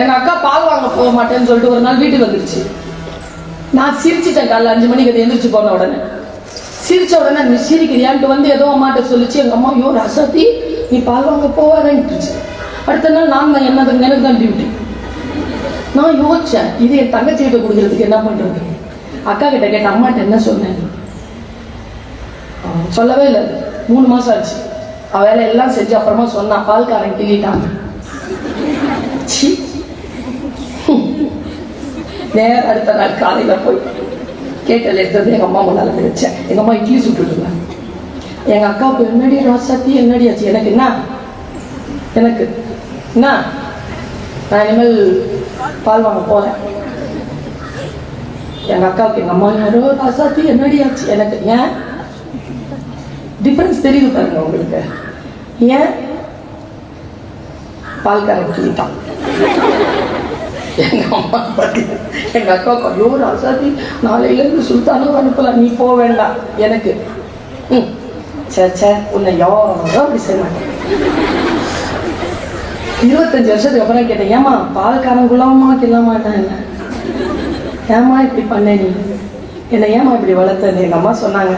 எங்க அக்கா பால் வாங்க போக மாட்டேன்னு சொல்லிட்டு ஒரு நாள் வீட்டுக்கு வந்துருச்சு. நான் சிரிச்சிட்டேன் காலைல அஞ்சு மணிக்கு அது எந்திரிச்சு போன உடனே. சிரிச்ச உடனே நீ சிரிக்கிறியான்ட்டு வந்து ஏதோ அம்மாட்ட சொல்லிச்சு எங்க அம்மா ஐயோ ரசத்தி நீ பால் வாங்க போவாதன்ட்டுச்சு அடுத்த நாள் நான் தான் என்னது எனக்கு தான் டியூட்டி நான் யோசிச்சேன் இது என் தங்கச்சிகிட்ட கொடுக்கறதுக்கு என்ன பண்றது? அக்கா கிட்ட கேட்ட அம்மாட்ட என்ன சொன்னேன்? சொல்லவே இல்லை. மூணு மாசம் ஆச்சு. அவ வேலை எல்லாம் செஞ்சு அப்புறமா சொன்னான் பால்காரன் கிள்ளிட்டான். ச்சீ. நேர அடுத்த நாள் காலையில் போய் கேட்டல எடுத்தது எங்கள் அம்மா முன்னால் வச்சேன் எங்கள் அம்மா இட்லி சுட்டுருந்தாங்க எங்கள் அக்காவுக்கு என்னடி ராசாத்தி? என்னடி ஆச்சு? எனக்கு என்ன? எனக்கு என்ன? நான் இனிமேல் பால் வாங்க போகிறேன் எங்கள் அக்காவுக்கு எங்கள் அம்மா யாரோ ராசாத்தி என்னடி ஆச்சு? எனக்கு ஏன்? டிஃப்ரென்ஸ் தெரியுது பாருங்க உங்களுக்கு. ஏன்? பால்காரன் கிளிட்டான் எங்கள் அம்மா பாத்தி எங்கள் அக்காவுக்கு ஐயோ ராசாத்தி நாளையிலேருந்து சுல்தானும் அனுப்பலாம் நீ போக வேண்டாம் எனக்கு ம் சே சே உன்னை யாரும் அப்படி செய்ய மாட்டேன் இருபத்தஞ்சு வருஷத்துக்கு அப்புறம் கேட்டேன் ஏமா பால்காரன் குலாமா கிள்ள மாட்டேன் என்ன ஏமா இப்படி பண்ண நீ என்னை ஏமா இப்படி வளர்த்தது எங்கள் அம்மா சொன்னாங்க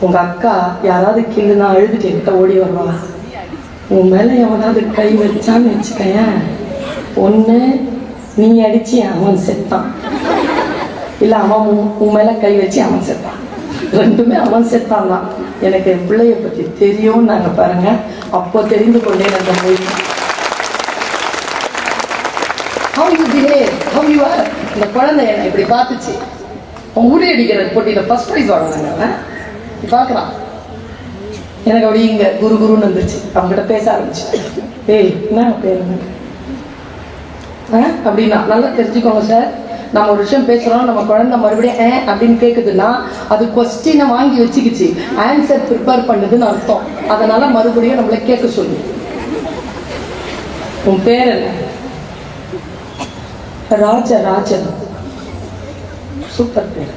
உங்கள் அக்கா யாராவது கிள்ளுனா அழுதுட்டு என்கிட்ட ஓடி வருவா உன் மேலே எவனாவது கை வச்சான்னு வச்சுக்கேன் ஒன்று நீ அடிச்சு அவன் செத்தான். இல்லை அவன் உன் உன் மேல கை வச்சு அவன் செத்தான். ரெண்டுமே அவன் செத்தான் தான். எனக்கு என் பிள்ளைய பற்றி தெரியும்னு நாங்கள் பாருங்க. அப்போ தெரிந்து கொண்டே அந்த மொழி how you behave how you are இந்த குழந்தை என்னை இப்படி பார்த்துச்சு. அவன் உரி அடிக்கிற போட்டியில் ஃபஸ்ட் ப்ரைஸ் வாங்கினாங்க அவன் எனக்கு அப்படியே இங்கே குரு குருன்னு வந்துருச்சு. அவங்ககிட்ட பேச ஆரம்பிச்சு. ஏய் என்ன பேருங்க அப்படின்னா நல்லா தெரிஞ்சுக்கோங்க சார். நம்ம ஒரு விஷயம் பேசுகிறோம் நம்ம குழந்தை மறுபடியும் ஏ அப்படின்னு கேட்குதுன்னா அது கொஸ்டினை வாங்கி வச்சுக்கிச்சு. ஆன்சர் ப்ரிப்பேர் பண்ணுதுன்னு அர்த்தம். அதனால மறுபடியும் நம்மளை கேட்க சொல்லு. உன் பேர் என்ன? ராஜ ராஜன். சூப்பர் பேர்.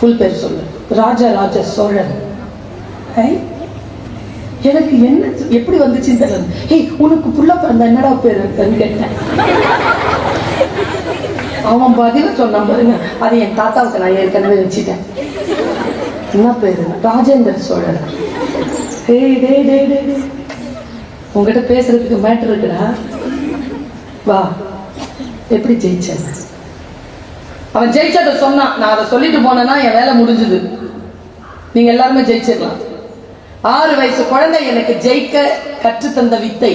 ஃபுல் பேர் சொல்லு. ராஜராஜ சோழன். ஐ, எனக்கு என்ன எப்படி வந்துச்சுன்னு தெரியல ஏய் உனக்கு புள்ள பிறந்த என்னடா பேர் இருக்குன்னு கேட்டேன். அவன் பதில சொன்னான் பாருங்க அது என் தாத்தாவுக்கு நான் ஏற்கனவே வச்சுட்டேன். என்ன பேரு? ராஜேந்திர சோழர் டேய் டேய் டேய் டே உங்ககிட்ட பேசுறதுக்கு மேட்டர் இருக்குடா. வா. எப்படி ஜெயிச்சேன் அவன் ஜெயிச்சதை சொன்னான். நான் அதை சொல்லிட்டு போனேன்னா என் வேலை முடிஞ்சுது. நீங்க எல்லாருமே ஜெயிச்சிடலாம். ஆறு வயசு குழந்தை எனக்கு ஜெயிக்க கற்றுத்தந்த வித்தை.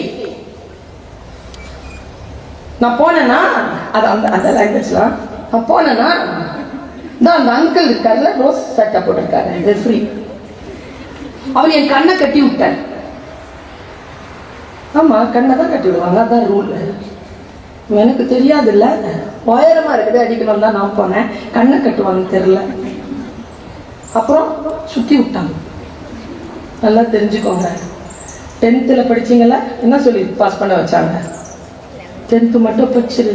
நான் போனேன்னா அது அந்த அந்த லாங்குவேஜ்லாம் நான் போனேன்னா தான் அந்த அங்கிள் இருக்கார்ல ரோஸ் சட்டை போட்டிருக்காரு ரெஃப்ரி அவர் என் கண்ணை கட்டி விட்டார். ஆமா கண்ணை தான் கட்டி விடுவாங்க அதான் ரூல் எனக்கு தெரியாதுல்ல. உயரமா இருக்குது அடிக்கணும் தான் நான் போனேன். கண்ணை கட்டுவாங்க தெரியல. அப்புறம் சுத்தி விட்டாங்க. நல்லா தெரிஞ்சுக்கோங்க. டென்த்தில் படிச்சீங்களா? என்ன சொல்லி பாஸ் பண்ண வச்சாங்க? டென்த்து மட்டும் படிச்சிரு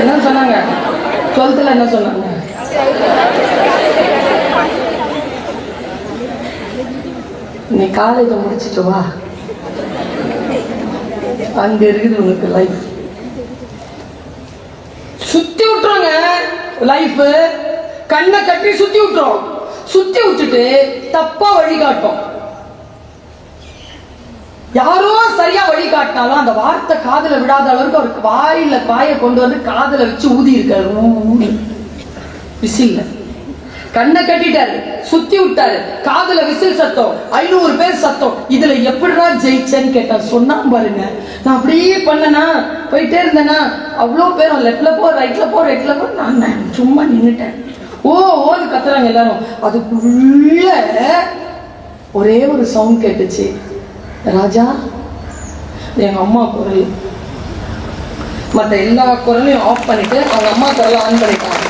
என்ன சொன்னாங்க? டுவெல்த்தில் என்ன சொன்னாங்க? நீ காலேஜை முடிச்சிட்டு வா. அங்க இருக்குது உனக்கு லைஃப் சுத்தி விட்டுருங்க லைஃப் கண்ணை கட்டி சுத்தி விட்டுரும். சுத்தி விட்டுட்டு தப்பா வழிகாட்டும். யாரோ சரியா வழிகாட்டினாலும் அந்த வார்த்தை காதல விடாத அளவுக்கு அவருக்கு வாயில வாயை கொண்டு வந்து காதல வச்சு ஊதி இருக்காரு. விசில்ல. கண்ணை கட்டிட்டாரு. சுத்தி விட்டாரு. காதல விசில் சத்தம். ஐநூறு பேர் சத்தம். இதுல எப்படிடா ஜெயிச்சேன்னு கேட்டா சொன்னா பாருங்க. நான் அப்படியே பண்ணனா? போயிட்டே இருந்தேனா? அவ்வளோ பேரும் லெஃப்ட்ல போ ரைட்ல போ ரைட்ல போ. நான் நான் சும்மா நின்னுட்டேன். ஓ ஓது கத்துறாங்க எல்லாரும். அதுக்குள்ள ஒரே ஒரு சவுண்ட் கேட்டுச்சு. ராஜா எங்க அம்மா குரல். மற்ற எல்லா குரலையும் ஆஃப் பண்ணிட்டு அவங்க அம்மா குரலை ஆன் பண்ணிட்டாங்க.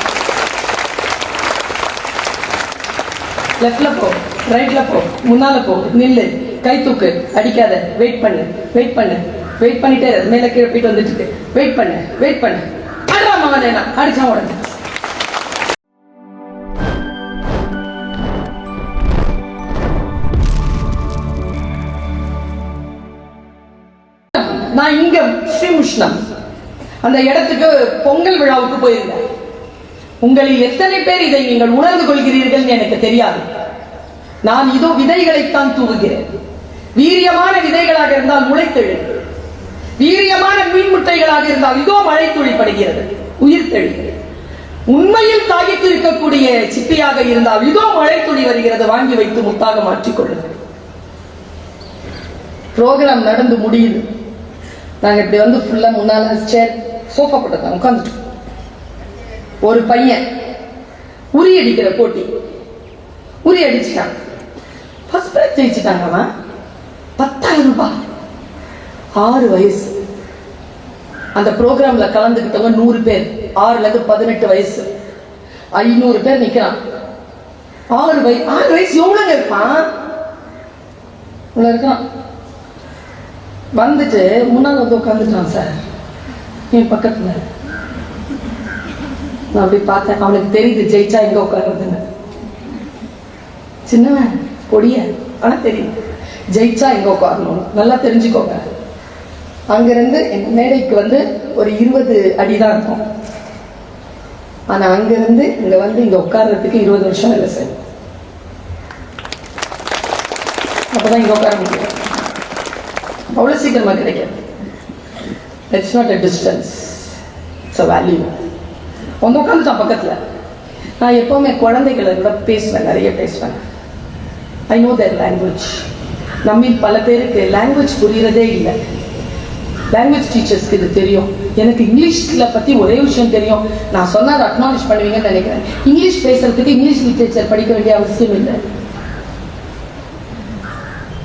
லெஃப்ட்ல போ ரைட்ல போ முன்னால போ நில்லு கை தூக்கு அடிக்காத வெயிட் பண்ணு வெயிட் பண்ணு வெயிட் பண்ணிட்டே இரு. மேல கீழே போயிட்டு வந்துட்டு இருக்கு. வெயிட் பண்ணு வெயிட் பண்ணு. அடிச்சா உடனே. நான் இங்க ஸ்ரீமுஷ்ணம். அந்த இடத்துக்கு பொங்கல் விழாவுக்கு போயிருந்தேன். உங்களில் எத்தனை பேர் இதை நீங்கள் உணர்ந்து கொள்கிறீர்கள் எனக்கு தெரியாது. நான் இதோ விதைகளைத்தான் தூவுகிறேன். வீரியமான விதைகளாக இருந்தால் முளைத்தெழு. வீரியமான மீன் முட்டைகளாக இருந்தால் இதோ மழை துளிப்படுகிறது. உயிர் தெழுகிறது உண்மையில் தாகித்து இருக்கக்கூடிய சிப்பியாக இருந்தால் இதோ மழை துளி வருகிறது வாங்கி வைத்து முத்தாக மாற்றிக்கொள்ளுங்கள் ப்ரோக்ராம் நடந்து முடியுது. நாங்கள் இப்படி வந்து ஃபுல்லாக முன்னால் சேர் சோஃபா போட்டு உட்காந்துட்டோம் ஒரு பையன் உரி அடிக்கிற போட்டி. உரி அடிச்சிட்டான். ஃபர்ஸ்ட் பிரைஸ் ஜெயிச்சிட்டாங்க அவன். பத்தாயிரம் ரூபாய். ஆறு வயசு. அந்த ப்ரோக்ராம்ல கலந்துக்கிட்டவங்க நூறு பேர். ஆறுலேருந்து பதினெட்டு வயசு. ஐநூறு பேர் நிற்கிறான் ஆறு வயசு ஆறு வயசு எவ்வளோங்க இருப்பான்? இவ்வளோ இருக்கான். வந்துட்டு முன்னால் வந்து உட்காந்துட்டான் சார். என் பக்கத்தில். நான் அப்படி பார்த்தேன். அவனுக்கு தெரியுது ஜெயிச்சா எங்கே உட்காருறதுன்னு. சின்னவன் பொடிய. ஆனால் தெரியும். ஜெயிச்சா எங்கே உட்காரணும் நல்லா தெரிஞ்சுக்கோங்க. அங்கேருந்து எங்க மேடைக்கு வந்து ஒரு இருபது அடி தான் இருக்கும். ஆனால் அங்கேருந்து இங்கே வந்து இங்கே உட்கார்றதுக்கு இருபது வருஷம் இல்லை சார். அப்பதான் இங்கே உட்கார முடியும். அவ்வளோ சீக்கிரமாக கிடைக்காது. It's not a distance it's a value ஒன்று உட்காந்துட்டான் பக்கத்தில். நான் எப்போவுமே குழந்தைகளை கூட பேசுவேன் நிறைய பேசுவேன். ஐ நோ தேர் லாங்குவேஜ் நம்பி பல பேருக்கு லாங்குவேஜ் புரியறதே இல்லை. லாங்குவேஜ் டீச்சர்ஸ்க்கு இது தெரியும். எனக்கு இங்கிலீஷில் பற்றி ஒரே விஷயம் தெரியும். நான் சொன்னால் அதை அக்னாலேஜ் பண்ணுவீங்கன்னு நினைக்கிறேன். இங்கிலீஷ் பேசுறதுக்கு இங்கிலீஷ் லிட்ரேச்சர் படிக்க வேண்டிய அவசியம் இல்லை.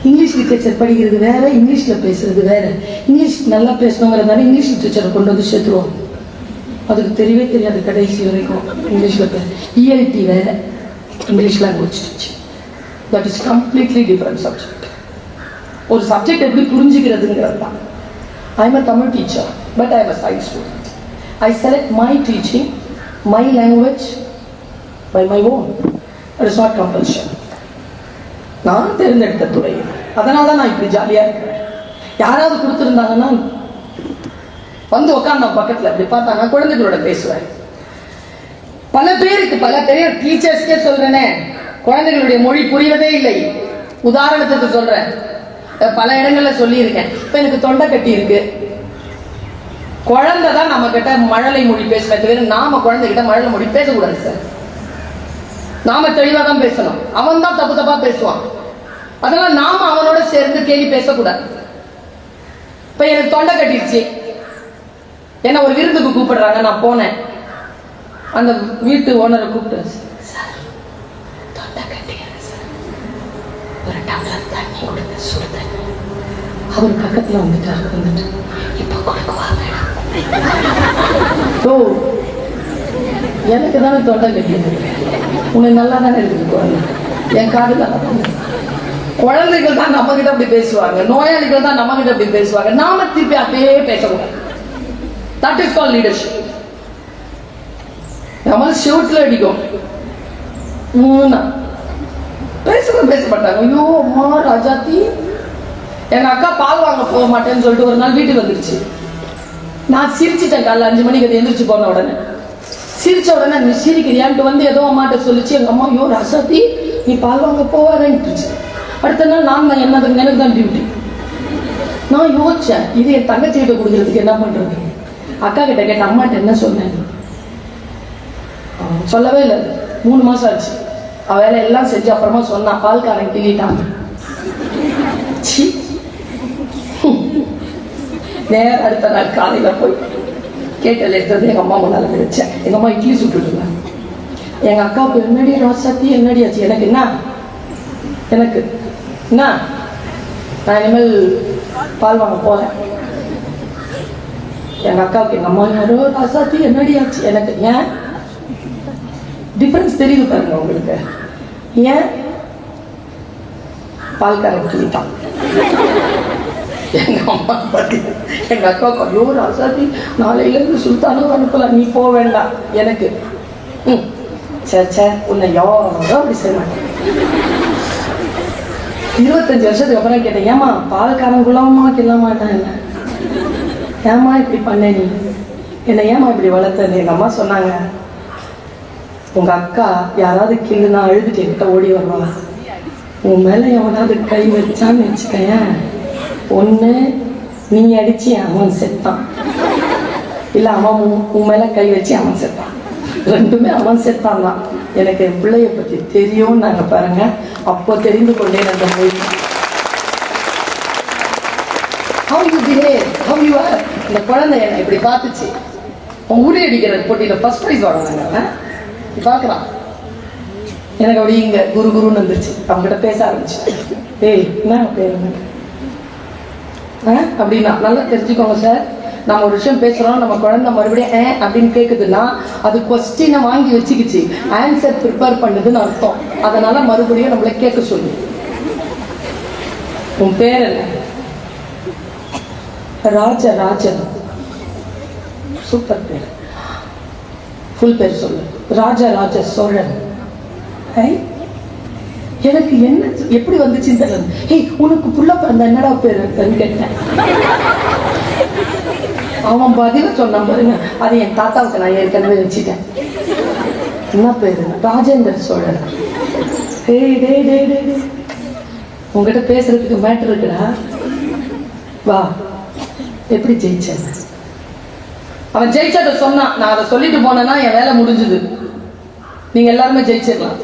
இங்கிலீஷ் லிட்ரேச்சர் படிக்கிறது வேற இங்கிலீஷில் பேசுறது வேற. இங்கிலீஷ் நல்லா பேசணுங்கிறதால இங்கிலீஷ் லிட்ரேச்சரை கொண்டு வந்து சேர்த்துருவோம். அதுக்கு தெரியவே தெரியாது கடைசி வரைக்கும் இங்கிலீஷில் பேச இஎல்டி வேற English language teacher that is completely different subject ஒரு சப்ஜெக்ட் எப்படி புரிஞ்சுக்கிறதுங்கிறது தான். I'm a Tamil teacher but I am a science student I select my teaching my language by my own it is not compulsion நான் தேர்ந்தெடுத்த துறை. அதனால தான் நான் இப்படி ஜாலியா இருக்கிறேன் யாராவது கொடுத்துருந்தாங்கன்னா வந்து உட்காந்தான் பக்கத்துல அப்படி பார்த்தாங்க. குழந்தைகளோட பேசுவேன். பல பேருக்கு பல பேர் டீச்சர்ஸ்க்கே சொல்றேனே. குழந்தைகளுடைய மொழி புரிவதே இல்லை. உதாரணத்துக்கு சொல்றேன். பல இடங்கள்ல சொல்லியிருக்கேன். இப்ப எனக்கு தொண்டை கட்டி இருக்கு. குழந்தை தான் நம்ம கிட்ட மழலை மொழி பேசுமே தவிர நாம குழந்தைகிட்ட மழலை மொழி பேசக்கூடாது சார். நாம தெளிவா தான் பேசணும். அவன் தான் தப்பு தப்பா பேசுவான். அதெல்லாம் நாம அவனோட சேர்ந்து கேள்வி பேசக்கூடாது. இப்ப எனக்கு தொண்டை கட்டிடுச்சு என்ன ஒரு விருந்துக்கு கூப்பிடுறாங்க நான் போனேன். அந்த வீட்டு ஓனரை கூப்பிட்டேன் சார் ஒரு டம்ளர் தண்ணி கொடுங்க சுடு தண்ணி. அவர் பக்கத்துல வந்துட்டாரு வந்துட்டு இப்ப கொடுக்குவா ஓ எனக்கு தானே தொண்டை கட்டியது உனக்கு நல்லா தானே இருக்குது குழந்தை. என் காதுல தான் குழந்தைகள் தான் நம்ம கிட்ட அப்படி பேசுவாங்க. நோயாளிகள் தான் நம்ம கிட்ட அப்படி பேசுவாங்க. நாம திருப்பி அப்படியே பேசக்கூடாது. தட் இஸ் கால் லீடர்ஷிப் நம்ம ஷூட்ல அடிக்கும். மூணா பேச மாட்டாங்க ஐயோ அம்மா ராஜாத்தி. எங்க அக்கா பால் வாங்க போக மாட்டேன்னு சொல்லிட்டு ஒரு நாள் வீட்டுக்கு வந்துருச்சு. நான் சிரிச்சிட்டேன் காலைல அஞ்சு மணிக்கு அது எந்திரிச்சு போன உடனே. சிரிச்ச உடனே நீ சிரிக்கிறியான்ட்டு வந்து ஏதோ அம்மாட்ட சொல்லிச்சு. எங்க அம்மா ஐயோ ராசாத்தி நீ பால் வாங்க போவாரன்ட்டுச்சு அடுத்த நாள் நான் என்ன என்னது எனக்கு தான் டியூட்டி நான் யோசிச்சேன் இது என் தங்கச்சி கிட்ட கொடுக்கறதுக்கு என்ன பண்றது? அக்கா கிட்ட கேட்ட அம்மாட்ட என்ன சொன்னேன்? சொல்லவே இல்லை. மூணு மாசம் ஆச்சு. அவ வேலை எல்லாம் செஞ்சு அப்புறமா சொன்னா பால்காரன் கிள்ளிட்டாங்க சீ. நேர அடுத்த நாள் காலையில போய் கேட்டல எடுத்தது எங்க அம்மா முன்னால கிடைச்சேன் எங்கள் எங்க அம்மா இட்லி சுட்டுட்டு இருந்தாங்க. எங்க அக்காவுக்கு என்னடி ராசாத்தி என்னடி ஆச்சு? எனக்கு என்ன? எனக்கு என்ன நான் இனிமேல் பால் வாங்க போறேன். எங்க அக்காவுக்கு எங்க அம்மா யாரோ ராசாத்தி என்னடி ஆச்சு? எனக்கு ஏன்? டிஃபரன்ஸ் தெரியுது பாருங்க உங்களுக்கு. ஏன்? பால்காரன் சொல்லிட்டான். எங்க அம்மா பத்தி எங்க அக்காவுக்கு ஐயோ ராசாத்தி நாளையில இருந்து சுல்தானும் அனுப்பலாம். நீ போக வேண்டாம். எனக்கு ம் சே சே உன்னை யாரும் அப்படி செய்ய மாட்டேன் இருபத்தஞ்சு வருஷத்துக்கு அப்புறம் கேட்டேன் ஏமா பாலக்காரன் குலாமா கிள்ள மாட்டேன் என்ன? ஏம்மா இப்படி பண்ண நீ? என்னை ஏம்மா இப்படி வளர்த்தது? எங்கள் அம்மா சொன்னாங்க உங்கள் அக்கா யாராவது கிள்ளுனா அழுதுட்டு என்கிட்ட ஓடி வருவா. உன் மேலே எவனாவது கை வச்சான்னு வச்சுக்கேன் ஒன்று நீ அடிச்சு அவன் செத்தான். இல்லை அவன் உன் மேலே கை வச்சு அவன் செத்தான். ரெண்டுமே அவன் செத்தான் தான். எனக்கு என் பிள்ளைய பற்றி தெரியும் நாங்கள் பாருங்க. அப்போ தெரிந்து கொண்டேன் அந்த மொழி how you behave how you are இந்த குழந்தை என்னை இப்படி பார்த்துச்சு. உன் ஊரே அடிக்கிற போட்டியில் ஃபர்ஸ்ட் ப்ரைஸ் வாங்கினாங்க. பார்க்கலாம். எனக்கு அப்படி இங்க குரு குருன்னு வந்துருச்சு. அவங்ககிட்ட பேச ஆரம்பிச்சு. ஏய் என்ன பேருங்க ஆ? அப்படின்னா நல்லா தெரிஞ்சுக்கோங்க சார். நம்ம ஒரு விஷயம் பேசுறோம் நம்ம குழந்தை மறுபடியும் ஏ அப்படின்னு கேட்குதுன்னா அது கொஸ்டினை வாங்கி வச்சுக்கிச்சு. ஆன்சர் ப்ரிப்பேர் பண்ணுதுன்னு அர்த்தம். அதனால மறுபடியும் நம்மளை கேட்க சொல்லு. உன் பேர் ராஜ ராஜன் சூப்பர் பேர். ஃபுல் பேர் சொல்லு. ராஜராஜ சோழன். ஐ எனக்கு என்ன எப்படி வந்துச்சுன்னு தெரியல. ஏய் உனக்கு புள்ள பிறந்த என்னடா பேர்? இருக்குன்னு கேட்டேன். அவன் பதில் சொன்னான் பாருங்க. அது என் தாத்தாவுக்கு நான் ஏற்கனவே வச்சுட்டேன். என்ன பேரு? ராஜேந்திர சோழன். டேய் டேய் டேய் டேய் உங்ககிட்ட பேசுறதுக்கு மேட்டர் இருக்குடா. வா. எப்படி ஜெயிச்சேன்? அவன் ஜெயிச்சதை சொன்னான் நான் அதை சொல்லிட்டு போனேன்னா என் வேலை முடிஞ்சுது. நீங்க எல்லாருமே ஜெயிச்சிடலாம்.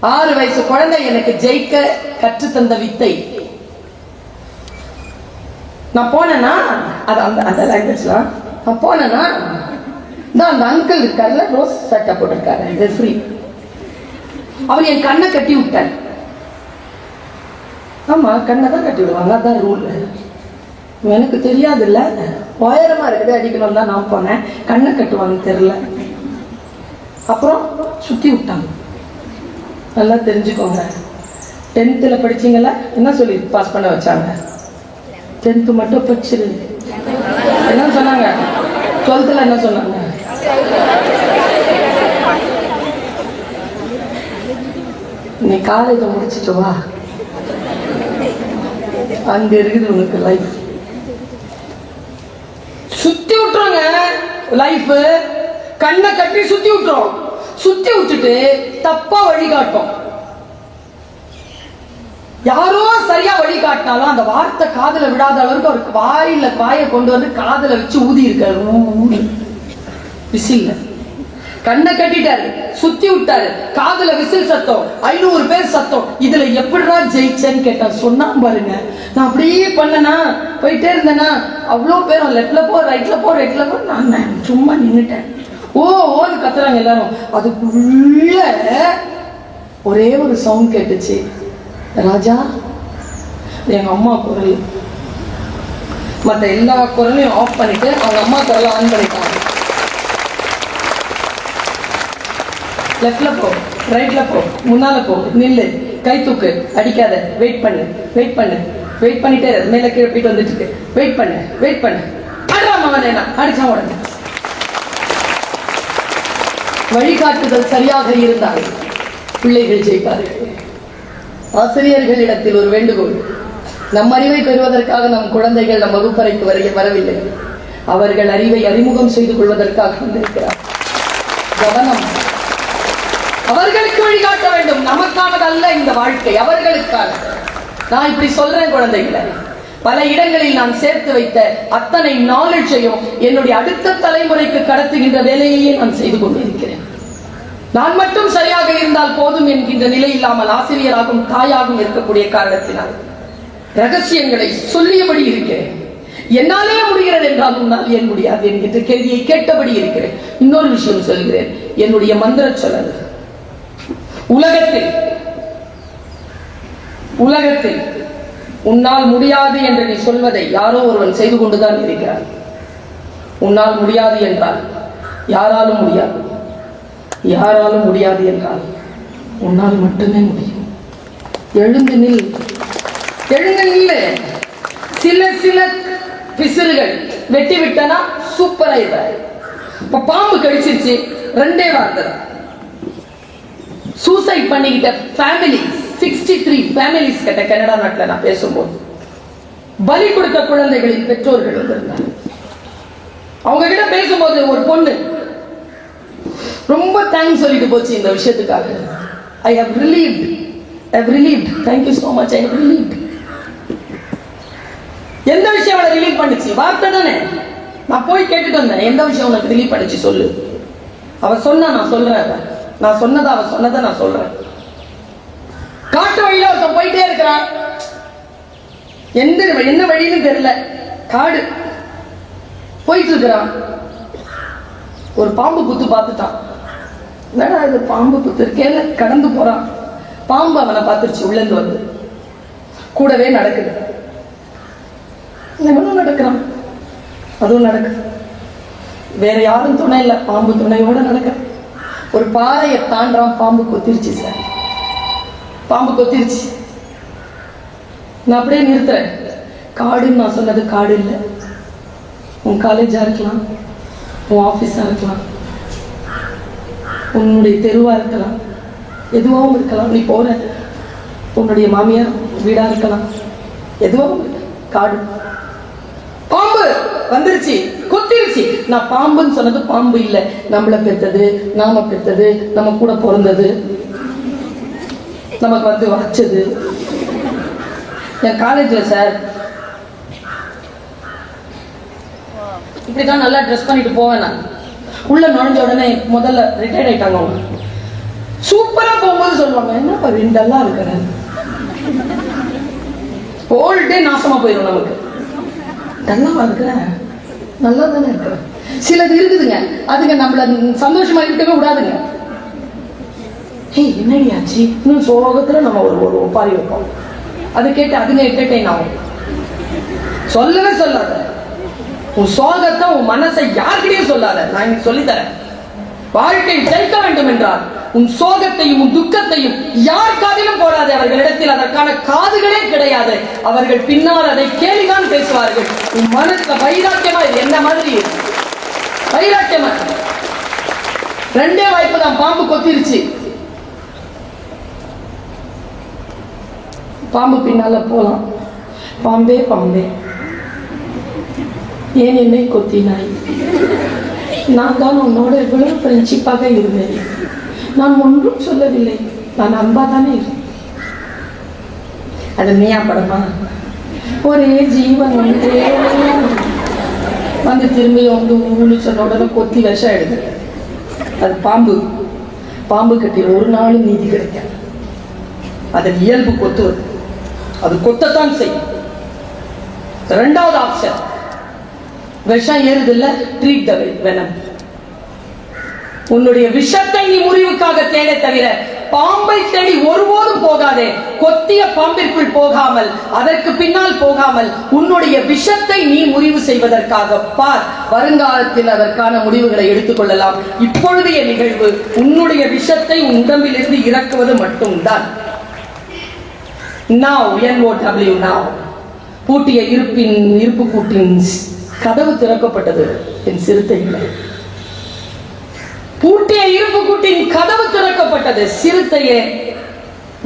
ஆறு வயசு குழந்தை எனக்கு ஜெயிக்க கற்றுத்தந்த வித்தை. நான் போனேன்னா அது அந்த அந்த லாங்குவேஜ்லாம் நான் போனேன்னா தான் அந்த அங்கிள் இருக்கார்ல ரோஸ் சட்டை போட்டிருக்காரு ரெஃப்ரி அவர் என் கண்ணை கட்டி விட்டார். ஆமாம் கண்ணை தான் கட்டி விடுவாங்க அதான் ரூல் எனக்கு தெரியாதுல்ல உயரமாக இருக்குது அடிக்கணும் தான் நான் போனேன். கண்ணை கட்டுவாங்க தெரில அப்புறம் சுற்றி விட்டாங்க. நல்லா தெரிஞ்சுக்கோங்க. டென்த்தில் படிச்சீங்களா என்ன சொல்லி பாஸ் பண்ண வச்சாங்க? டென்த்து மட்டும் படிச்சிரு. என்ன சொன்னாங்க? டுவெல்த்தில் என்ன சொன்னாங்க? நீ காலேஜை முடிச்சிட்டு வா. அங்கே இருக்குது உனக்கு லைஃப் சுற்றி விட்டுருங்க லைஃப் கண்ணை கட்டி சுற்றி விட்டுரும். சுற்றி விட்டுட்டு தப்பாக வழிகாட்டும் யாரோ சரியா வழி காட்டினாலும் அந்த வார்த்தை காதல விடாத அளவுக்கு அவருக்கு வாயில வாயை கொண்டு வந்து காதல வச்சு ஊதி இருக்காரு. விசில்ல. கண்ணை கட்டிட்டாரு. சுத்தி விட்டாரு. காதல விசில் சத்தம். ஐநூறு பேர் சத்தம். இதுல எப்படிடா ஜெயிச்சேன்னு கேட்டா சொன்னா பாருங்க. நான் அப்படியே பண்ணனா போயிட்டே இருந்தேனா அவ்வளோ பேரும் லெஃப்ட்ல போ ரைட்ல போ ரைட்ல போ நான் நான் சும்மா நின்னுட்டேன். ஓ ஓன்னு கத்துறாங்க எல்லாரும். அதுக்குள்ள ஒரே ஒரு சவுண்ட் கேட்டுச்சு. ராஜா எங்க அம்மா குரல். மற்ற எல்லா குரலையும் ஆஃப் பண்ணிட்டு அவங்க அம்மா குரலை ஆன் பண்ணிட்டாங்க. லெஃப்டில் போ ரைட்டில் போ முன்னால் போ நில்லு கை தூக்கு அடிக்காத வெயிட் பண்ணு வெயிட் பண்ணு வெயிட் பண்ணிட்டே மேலே கீழே போயிட்டு வந்துட்டு இருக்கு வெயிட் பண்ணு வெயிட் பண்ணு. அடா வேணா அடிச்சா உடனே. வழிகாட்டுதல் சரியாக இருந்தால் பிள்ளைகள் ஜெயிப்பார்கள். ஆசிரியர்களிடத்தில் ஒரு வேண்டுகோள். நம் அறிவை பெறுவதற்காக நம் குழந்தைகள் நம் வகுப்பறைக்கு வரைய வரவில்லை. அவர்கள் அறிவை அறிமுகம் செய்து கொள்வதற்காக வந்திருக்கிறார். கவனம். அவர்களுக்கு வழிகாட்ட வேண்டும். நமக்கானது அல்ல இந்த வாழ்க்கை. அவர்களுக்கான. நான் இப்படி சொல்றேன் குழந்தைகளை. பல இடங்களில் நான் சேர்த்து வைத்த அத்தனை நாலேஜையும் என்னுடைய அடுத்த தலைமுறைக்கு கடத்துகின்ற வேலையையே நான் செய்து கொண்டிருக்கிறேன். நான் மட்டும் சரியாக இருந்தால் போதும் என்கின்ற நிலை இல்லாமல் ஆசிரியராகவும் தாயாகவும் இருக்கக்கூடிய காரணத்தினால். ரகசியங்களை சொல்லியபடி இருக்கிறேன். என்னாலே முடிகிறது என்றால் உன்னால் ஏன் முடியாது என்கின்ற கேள்வியை கேட்டபடி இருக்கிறேன். இன்னொரு விஷயம் சொல்கிறேன். என்னுடைய மந்திர சொல்லல் உலகத்தில் உலகத்தில் உன்னால் முடியாது என்று நீ சொல்வதை யாரோ ஒருவன் செய்து கொண்டுதான் இருக்கிறான். உன்னால் முடியாது என்றால் யாராலும் முடியாது. யாராலும் முடியாது என்றால் உன்னால் மட்டுமே முடியும். எழுந்து நில். எழுந்து நில்லு. சில சில பிசிறுகள் வெட்டி விட்டனா சூப்பரா இருப்ப இப்ப பாம்பு கடிச்சிருச்சு ரெண்டே வார்த்தை தான். சூசைட் பண்ணிக்கிட்ட ஃபேமிலி சிக்ஸ்டி த்ரீ ஃபேமிலிஸ் கிட்ட கனடா நாட்டில் நான் பேசும்போது பலி கொடுத்த குழந்தைகளின் பெற்றோர்கள் வந்திருந்தாங்க அவங்க கிட்ட பேசும்போது ஒரு பொண்ணு ரொம்ப தேங்க்ஸ் சொல்லிட்டு போச்சு இந்த விஷயத்துக்காக. I have relieve I have thank thank you so much I have relieve எந்த விஷயம் அவளை ரிலீவ் பண்ணுச்சு? வார்த்தை தானே. நான் போய் கேட்டுட்டு வந்தேன். எந்த விஷயம் உனக்கு ரிலீவ் பண்ணுச்சு சொல்லு. அவ சொன்னா நான் சொல்றேன் நான் சொன்னதை அவ சொன்னதை நான் சொல்றேன். காட்டு வழியில ஒருத்தன் போயிட்டே இருக்கிறான். எந்த என்ன வழின்னு தெரியல. காடு. போயிட்டு இருக்கிறான். ஒரு பாம்பு குத்து பார்த்துட்டான். என்னடா இது பாம்பு குத்து? கடந்து போறான். பாம்பு அவனை பார்த்துருச்சு உள்ளேந்து வந்து. கூடவே நடக்குது. இவனும் நடக்கிறான். அதுவும் நடக்குது. வேற யாரும் துணை இல்லை. பாம்பு துணையோட நடக்க. ஒரு பாறையை தாண்டான் பாம்பு கொத்திருச்சு சார். பாம்பு கொத்திருச்சு. நான் அப்படியே நிறுத்துறேன். காடுன்னு நான் சொன்னது காடு இல்லை. உன் காலேஜா இருக்கலாம். உன் ஆஃபீஸா இருக்கலாம். உன்னுடைய தெருவாக இருக்கலாம். எதுவாகவும் இருக்கலாம். நீ போகிற உன்னுடைய மாமியார் வீடாக இருக்கலாம். எதுவாகவும் காடு. பாம்பு வந்துருச்சு. கொத்திருச்சு. நான் பாம்புன்னு சொன்னது பாம்பு இல்லை. நம்மளை பெற்றது நாம பெற்றது நம்ம கூட பிறந்தது. நமக்கு வந்து வச்சது என் காலேஜில் சார் இப்படிதான் நல்லா ட்ரெஸ் பண்ணிட்டு போவேன் நான். உள்ள நுழைஞ்ச உடனே முதல்ல ரிட்டையர்ட் ஆயிட்டாங்க அவங்க. சூப்பரா போகும்போது சொல்லுவாங்க என்ன ரெண்டெல்லாம் இருக்கிற? ஹோல் டே நாசமா போயிடும் நமக்கு. நல்லா இருக்கிற நல்லா தானே இருக்கிற? சிலது இருக்குதுங்க. அதுங்க நம்மள சந்தோஷமா இருக்கவே விடாதுங்க. ஏய் என்னடி ஆச்சு? இன்னும் சோகத்துல நம்ம ஒரு ஒரு ஒப்பாரி வைப்போம். அது கேட்டு அதுங்க என்டர்டெயின் ஆகும். சொல்லவே சொல்லாத. உன் சோகத்தை உன் மனசை யார்கிட்டயும் சொல்லாத. நான் இன்னைக்கு சொல்லித்தரேன். வாழ்க்கை ஜெயிக்க வேண்டும் என்றால் உன் சோகத்தையும் உன் துக்கத்தையும் யார் காதிலும் போடாது. அவர்களிடத்தில் அதற்கான காதுகளே கிடையாது. அவர்கள் பின்னால் அதை கேலிதான் பேசுவார்கள். உன் மனசுல வைராக்கியமா இது என்ன மாதிரி? வைராக்கியமா? ரெண்டே வாய்ப்பு தான். பாம்பு கொத்திருச்சு. பாம்பு பின்னால போலாம். பாம்பே பாம்பே. ஏன் என்னை கொத்தினாய்? நான் தான் உன்னோட இவ்வளவு ஃப்ரெண்ட்ஷிப்பாக இருந்தேன். நான் ஒன்றும் சொல்லவில்லை. நான் அன்பா தானே இருந்தேன். அது நீயா படமா? ஒரே ஜீவன் வந்து வந்து திரும்பி வந்து ஊழி சொன்ன உடனே கொத்தி விஷம் எடுது அது பாம்பு. பாம்பு கட்டி ஒரு நாளும் நீதி கிடைக்காது. அதன் இயல்பு கொத்துவது அது கொத்தத்தான் செய்யும். ரெண்டாவது ஆப்ஷன். விஷம் ஏறுது இல்ல ட்ரீட் த வெனம் உன்னுடைய விஷத்தை நீ முறிவுக்காக தேட தவிர பாம்பை தேடி ஒருபோதும் போகாதே. கொத்திய பாம்பிற்குள் போகாமல் அதற்கு பின்னால் போகாமல் உன்னுடைய விஷத்தை நீ முறிவு செய்வதற்காக பார். வருங்காலத்தில் அதற்கான முடிவுகளை எடுத்துக்கொள்ளலாம் இப்பொழுதைய நிகழ்வு உன்னுடைய விஷத்தை உடம்பிலிருந்து இறக்குவது மட்டும்தான். ஓ டபிள்யூ நாவ் பூட்டிய இருப்பின் இருப்பு கூட்டின் கதவு திறக்கப்பட்டது. என் சிறுத்தைகளை பூட்டிய இருப்பு கூட்டின் கதவு திறக்கப்பட்டது. சிறுத்தையே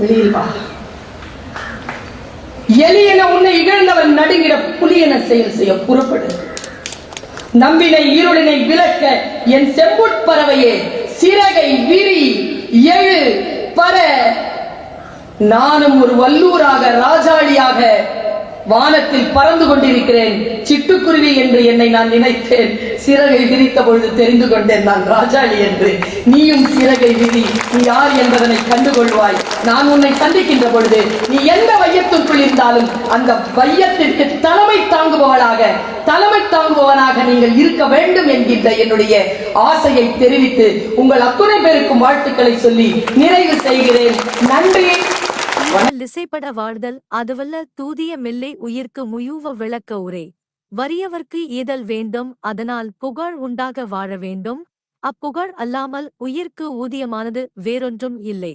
வெளியில் வா. எலி என உன்னை இகழ்ந்தவன் நடுங்கிட புலி என செயல் செய்ய புறப்படு. நம்பினை இருளினை விளக்க என் செம்புட்பறவையே சிறகை விரி எழு பர நானும் ஒரு வல்லூராக ராஜாளியாக வானத்தில் பறந்து கொண்டிருக்கிறேன். சிட்டுக்குருவி என்று என்னை நான் நினைத்தேன். சிறகை விரித்த பொழுது தெரிந்து கொண்டேன் நான் ராஜாளி என்று. நீயும் சிறகை விரி நீ யார் என்பதனை கண்டுகொள்வாய். நான் உன்னை சந்திக்கின்ற பொழுது நீ எந்த வையத்திற்குள் இருந்தாலும் அந்த வையத்திற்கு தலைமை தாங்குபவளாக தலைமை தாங்குபவனாக நீங்கள் இருக்க வேண்டும் என்கின்ற என்னுடைய ஆசையை தெரிவித்து உங்கள் அத்துணை பேருக்கும் வாழ்த்துக்களை சொல்லி நிறைவு செய்கிறேன். நன்றி லிசைப்பட வாழ்தல் அதுவல்ல தூதிய மெல்லை உயிர்க்கு முயூவ விளக்க உரை. வறியவர்க்கு ஈதல் வேண்டும் அதனால் புகழ் உண்டாக வாழ வேண்டும். அப்புகழ் அல்லாமல் உயிர்க்கு ஊதியமானது வேறொன்றும் இல்லை.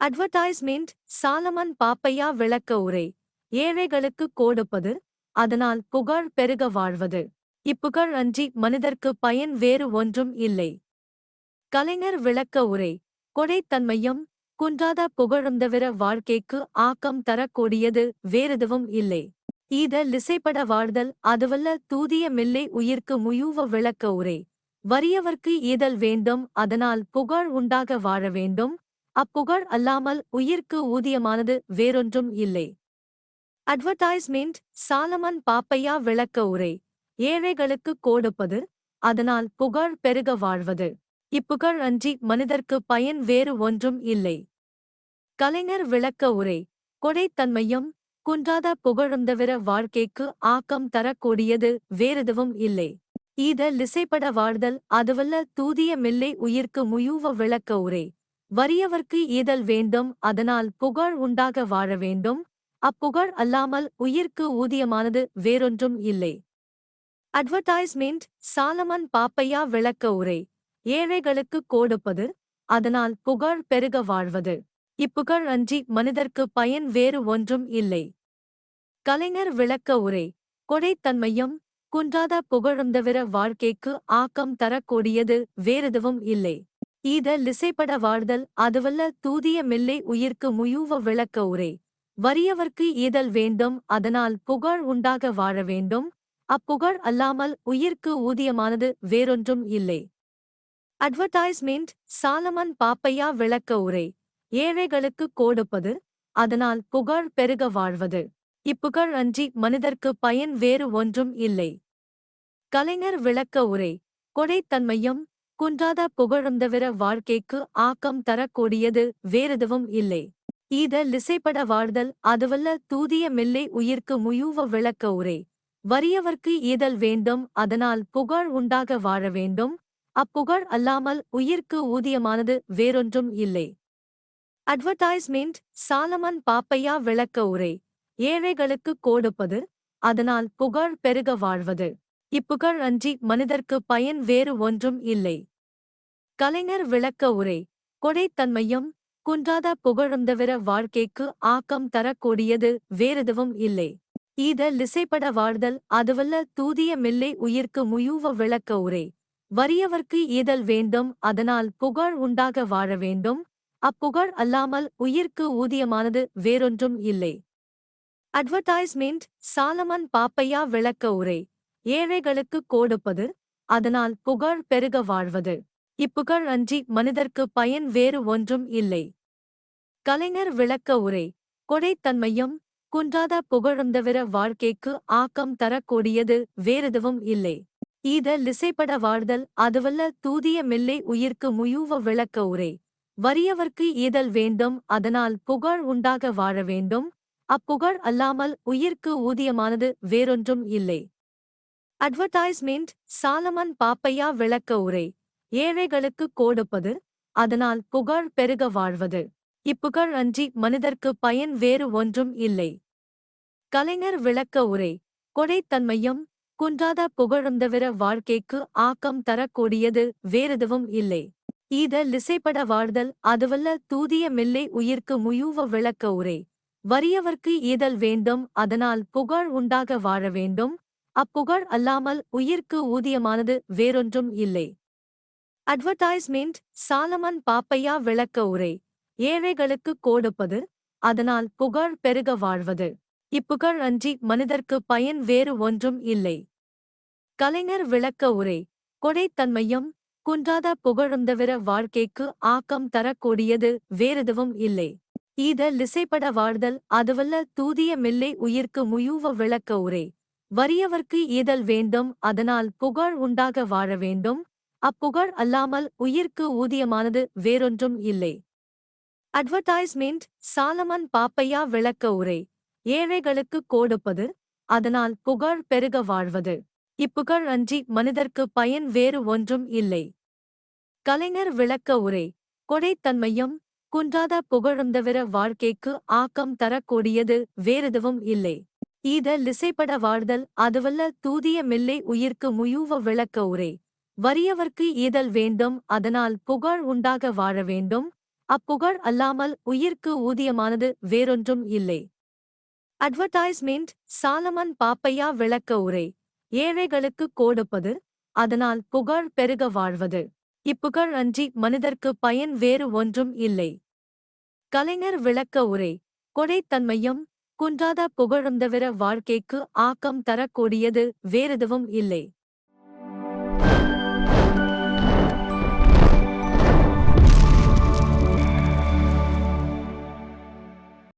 அட்வர்டைஸ்மெண்ட் சாலமன் பாப்பையா விளக்க உரை. ஏழைகளுக்கு கோடுப்பது அதனால் புகழ் பெருக வாழ்வது. இப்புகழ் அன்றி மனிதர்க்கு பயன் வேறு ஒன்றும் இல்லை. கலைஞர் விளக்க உரை. கொடைத்தன்மையும் குன்றாத புகழுந்தவிர வாழ்க்கைக்கு ஆக்கம் தரக்கூடியது வேறெதுவும் இல்லை. ஈத லிசைப்பட வாழ்தல் அதுவல்ல தூதிய மில்லை உயிர்க்கு முயூவ விளக்க உரை. வறியவர்க்கு ஈதல் வேண்டும் அதனால் புகழ் உண்டாக வாழ வேண்டும். அப்புகழ் அல்லாமல் உயிர்க்கு ஊதியமானது வேறொன்றும் இல்லை. அட்வர்டைஸ்மெண்ட் சாலமன் பாப்பையா விளக்க உரை. ஏழைகளுக்கு கொடுப்பது அதனால் புகழ் பெருக வாழ்வது. இப்புகழ் அன்றி மனிதர்க்கு பயன் வேறு ஒன்றும் இல்லை. கலைஞர் விளக்க உரை கொடைத்தன்மையும் குன்றாத புகழுந்தவிர வாழ்க்கைக்கு ஆக்கம் தரக்கூடியது வேறெதுவும் இல்லை. ஈத லிசைப்பட வாழ்தல் அதுவல்ல தூதிய மில்லை உயிர்க்கு முயூவ விளக்க உரை வறியவர்க்கு ஈதல் வேண்டும் அதனால் புகழ் உண்டாக வாழ வேண்டும் அப்புகழ் அல்லாமல் உயிர்க்கு ஊதியமானது வேறொன்றும் இல்லை. அட்வர்டைஸ்மெண்ட் சாலமன் பாப்பையா விளக்க உரை ஏழைகளுக்கு கொடுப்பது அதனால் புகழ் பெருக வாழ்வது. இப்புகழ் அன்றி மனிதர்க்கு பயன் வேறு ஒன்றும் இல்லை. கலைஞர் விளக்க உரை கொடைத்தன்மையும் குன்றாத புகழுந்தவிர வாழ்க்கைக்கு ஆக்கம் தரக்கூடியது வேறெதுவும் இல்லை. ஈத லிசைப்பட வாழ்தல் அதுவல்ல தூதிய மில்லை உயிர்க்கு முயூவ விளக்க உரை. வறியவர்க்கு ஈதல் வேண்டும் அதனால் புகழ் உண்டாக வாழ வேண்டும். அப்புகழ் அல்லாமல் உயிர்க்கு ஊதியமானது வேறொன்றும் இல்லை. அட்வர்டைஸ்மெண்ட் சாலமன் பாப்பையா விளக்க உரை. ஏழைகளுக்கு கோடுப்பது அதனால் புகழ் பெருக வாழ்வது. இப்புகழ் அன்றி மனிதர்க்கு பயன் வேறு ஒன்றும் இல்லை. கலைஞர் விளக்க உரை. கொடைத்தன்மையும் குன்றாத புகழுந்தவிர வாழ்க்கைக்கு ஆக்கம் தரக்கூடியது வேறெதுவும் இல்லை. ஈத லிசைப்பட வாழ்தல் அதுவல்ல தூதிய மெல்லை உயிர்க்கு முயூவ விளக்க உரை. வறியவர்க்கு ஈதல் வேண்டும் அதனால் புகழ் உண்டாக வாழ வேண்டும். அப்புகழ் அல்லாமல் உயிர்க்கு ஊதியமானது வேறொன்றும் இல்லை. அட்வர்டைஸ்மெண்ட் சாலமன் பாப்பையா விளக்க உரை. ஏழைகளுக்கு கோடுப்பது அதனால் புகழ் பெருக வாழ்வது. இப்புகழ் அன்றி மனிதர்க்கு பயன் வேறு ஒன்றும் இல்லை. கலைஞர் விளக்க உரை. கொடைத்தன்மையும் குன்றாத புகழுந்தவிர வாழ்க்கைக்கு ஆக்கம் தரக்கூடியது வேறெதுவும் இல்லை. ஈத லிசைப்பட வாழ்தல் அதுவல்ல தூதிய மில்லை உயிர்க்கு முயூவ விளக்க உரை. வறியவர்க்கு ஈதல் வேண்டும் அதனால் புகழ் உண்டாக வாழ வேண்டும். அப்புகழ் அல்லாமல் உயிர்க்கு ஊதியமானது வேறொன்றும் இல்லை. அட்வர்டைஸ்மெண்ட் சாலமன் பாப்பையா விளக்க உரை. ஏழைகளுக்கு கொடுப்பது அதனால் புகழ் பெருக வாழ்வது. இப்புகழ் அன்றி மனிதர்க்கு பயன் வேறு ஒன்றும் இல்லை. கலைஞர் விளக்க உரை. கொடைத்தன்மையும் குன்றாத புகழுந்தவிர வாழ்க்கைக்கு ஆக்கம் தரக்கூடியது வேறெதுவும் இல்லை. ஈத லிசைப்பட வாழ்தல் அதுவல்ல தூதிய மெல்லை உயிர்க்கு முயூவ விளக்க உரை. வறியவர்க்கு ஈதல் வேண்டும் அதனால் புகழ் உண்டாக வாழ வேண்டும். அப்புகழ் அல்லாமல் உயிர்க்கு ஊதியமானது வேறொன்றும் இல்லை. அட்வர்டைஸ்மெண்ட் சாலமன் பாப்பையா விளக்க உரை. ஏழைகளுக்கு கோடுப்பது அதனால் புகழ் பெருக வாழ்வது. இப்புகழ் அன்றி மனிதர்க்கு பயன் வேறு ஒன்றும் இல்லை. கலைஞர் விளக்க உரை. கொடைத்தன்மையும் குன்றாத புகழுந்தவிர வாழ்க்கைக்கு ஆக்கம் தரக்கூடியது வேறெதுவும் இல்லை. ஈத லிசைப்பட வாழ்தல் அதுவல்ல தூதிய மில்லை உயிர்க்கு முயூவ விளக்க உரை. வறியவர்க்கு ஈதல் வேண்டும் அதனால் புகழ் உண்டாக வாழ வேண்டும். அப்புகழ் அல்லாமல் உயிர்க்கு ஊதியமானது வேறொன்றும் இல்லை. அட்வர்டைஸ்மெண்ட் சாலமன் பாப்பையா விளக்க உரை. ஏழைகளுக்கு கொடுப்பது அதனால் புகழ் பெருக வாழ்வது. இப்புகழ் அன்றி மனிதர்க்கு பயன் வேறு ஒன்றும் இல்லை. கலைஞர் விளக்க உரை கொடைத்தன்மையும் குன்றாத புகழுந்தவிர வாழ்க்கைக்கு ஆக்கம் தரக்கூடியது வேறெதுவும் இல்லை. ஈத லிசைப்பட வாழ்தல் அதுவல்ல தூதிய மில்லை உயிர்க்கு முயூவ விளக்க உரை வறியவர்க்கு ஈதல் வேண்டும் அதனால் புகழ் உண்டாக வாழ வேண்டும் அப்புகழ் அல்லாமல் உயிர்க்கு ஊதியமானது வேறொன்றும் இல்லை. அட்வர்டைஸ்மெண்ட் சாலமன் பாப்பையா விளக்க உரை ஏழைகளுக்கு கொடுப்பது அதனால் புகழ் பெருக வாழ்வது. இப்புகழ் அன்றி மனிதர்க்கு பயன் வேறு ஒன்றும் இல்லை. கலைஞர் விளக்க உரை கொடைத்தன்மையும் குன்றாத புகழுந்தவிர வாழ்க்கைக்கு ஆக்கம் தரக்கூடியது வேறெதுவும் இல்லை. ஈத லிசைப்பட வாழ்தல் அதுவல்ல தூதிய மில்லை உயிர்க்கு முயூவ விளக்க உரை. வறியவர்க்கு ஈதல் வேண்டும் அதனால் புகழ் உண்டாக வாழ வேண்டும். அப்புகழ் அல்லாமல் உயிர்க்கு ஊதியமானது வேறொன்றும் இல்லை. அட்வர்டைஸ்மெண்ட் சாலமன் பாப்பையா விளக்க உரை. ஏழைகளுக்கு கொடுப்பது அதனால் புகழ் பெருக வாழ்வது. இப்புகழ் அன்றி மனிதர்க்கு பயன் வேறு ஒன்றும் இல்லை. கலைஞர் விளக்க உரை. கொடைத்தன்மையும் குன்றாத புகழுந்தவிர வாழ்க்கைக்கு ஆக்கம் தரக்கூடியது வேறெதுவும் இல்லை.